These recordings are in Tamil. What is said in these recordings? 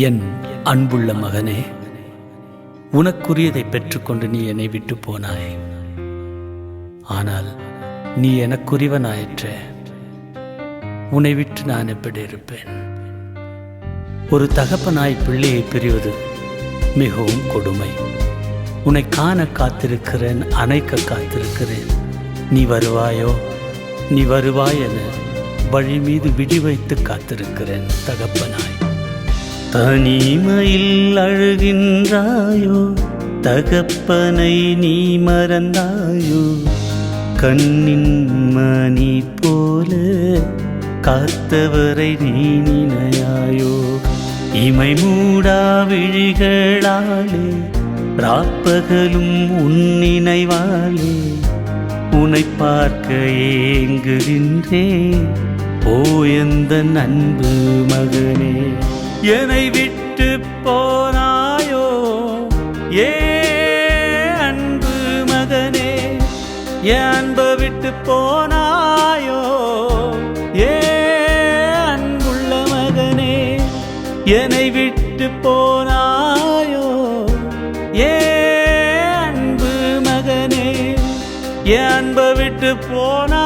என் அன்புள்ள மகனே உனக்குரியதை பெற்றுக்கொண்டு நீ என்னை விட்டு போனாய். ஆனால் நீ எனக்குரியவனாயிற்ற. உன்னை விட்டு நான் எப்படி இருப்பேன்? ஒரு தகப்பனாய் பிள்ளையை பிரிவது மிகவும் கொடுமை. உன்னை காண காத்திருக்கிறேன் அணைக்க காத்திருக்கிறேன். நீ வருவாயோ? நீ வருவாய் என வழி மீது விடி வைத்து காத்திருக்கிறேன் தகப்பனாய். தனிமையில் அழுகின்றாயோ? தகப்பனை நீ மறந்தாயோ? கண்ணின் மணி போல காத்தவரை நீ நினையாயோ? இமை மூடா விழிகளாலே ராப்பகலும் உன் நினைவாலே உன்னை பார்க்க ஏங்குகின்றேன் போயந்த அன்பு மகனே. என்னை விட்டு போனாயோ? ஏ அன்பு மகனே என் அன்பை விட்டு போனாயோ? ஏ அன்புள்ள மகனே என்னை விட்டு போனாயோ? ஏ அன்பு மகனே என் அன்பை விட்டு போனா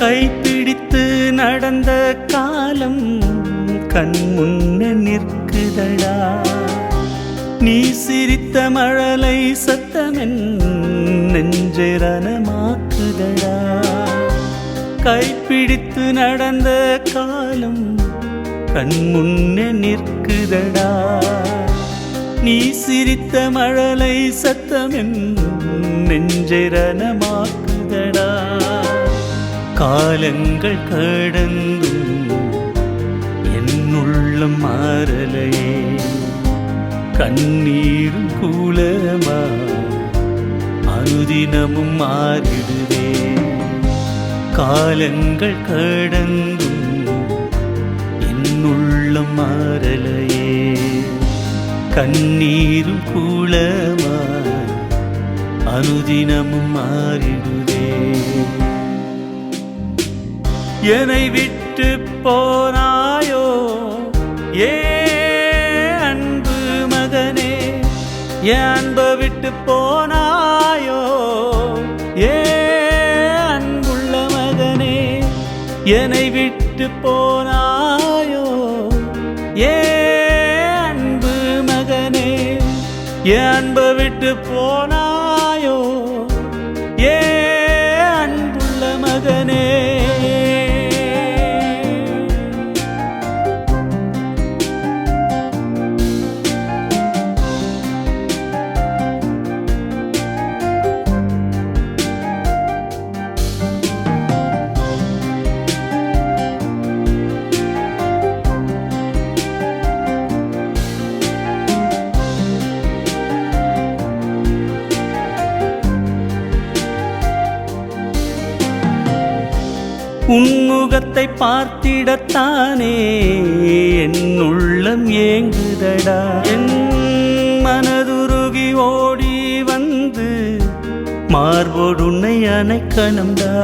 கைப்பிடித்து நடந்த காலம் கண் முன்ன நிற்குதடா. நீ சிரித்த மழலை சத்தமென் நெஞ்சரணமாக்குதடா கைப்பிடித்து நடந்த காலம் கண் முன்ன நிற்குதடா. நீ சிரித்த மழலை சத்தமென் நெஞ்சரணமாக்குதடா காலங்கள் கடந்து என்னுள்ளம் மாறலையே. கண்ணீரும் கூலமா அனுதினமும் மாறிடுவே காலங்கள் கடந்து என்னுள்ளம் மாறலையே. கண்ணீரும் கூலமா அனுதினமும் மாறிடுதே. என்னை விட்டு போனாயோ? ஏ அன்பு மகனே என் அன்பை விட்டு போனாயோ? ஏ அன்புள்ள மகனே என்னை விட்டு போனாயோ? ஏ அன்பு மகனே என் அன்பை விட்டு போனா உன்முகத்தை பார்த்திடத்தானே? என் உள்ளம் ஏங்குதடா. என் மனதுருகி ஓடி வந்து மார்போடு உன்னை அணைக்கணும்டா.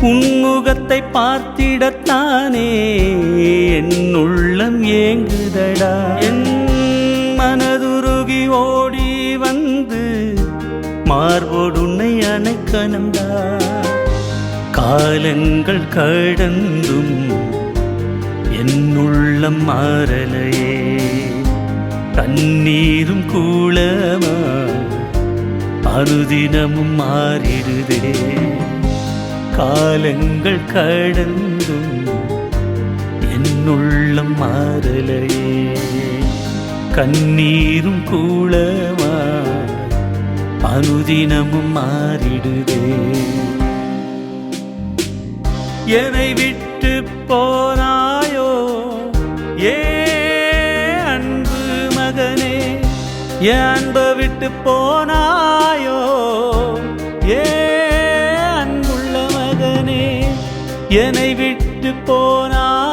உன்முகத்தை பார்த்திடத்தானே? என் உள்ளம் ஏங்குதடா. என் மனதுருகி ஓடி வந்து மார்போடு உன்னை அணைக்கணும்டா. காலங்கள் கடந்தும் என்னுள்ளம் மாறலையே. தண்ணீரும் கூளமா அனுதினமும் மாறிடுதே. காலங்கள் கடந்தும் என்னுள்ளம் மாறலையே. கண்ணீரும் கூளமா அனுதினமும் மாறிடுதே. என்னை விட்டு போனாயோ? ஏ அன்பு மகனே என் அன்பை விட்டு போனாயோ? ஏ அன்புள்ள மகனே என்னை விட்டு போனாயோ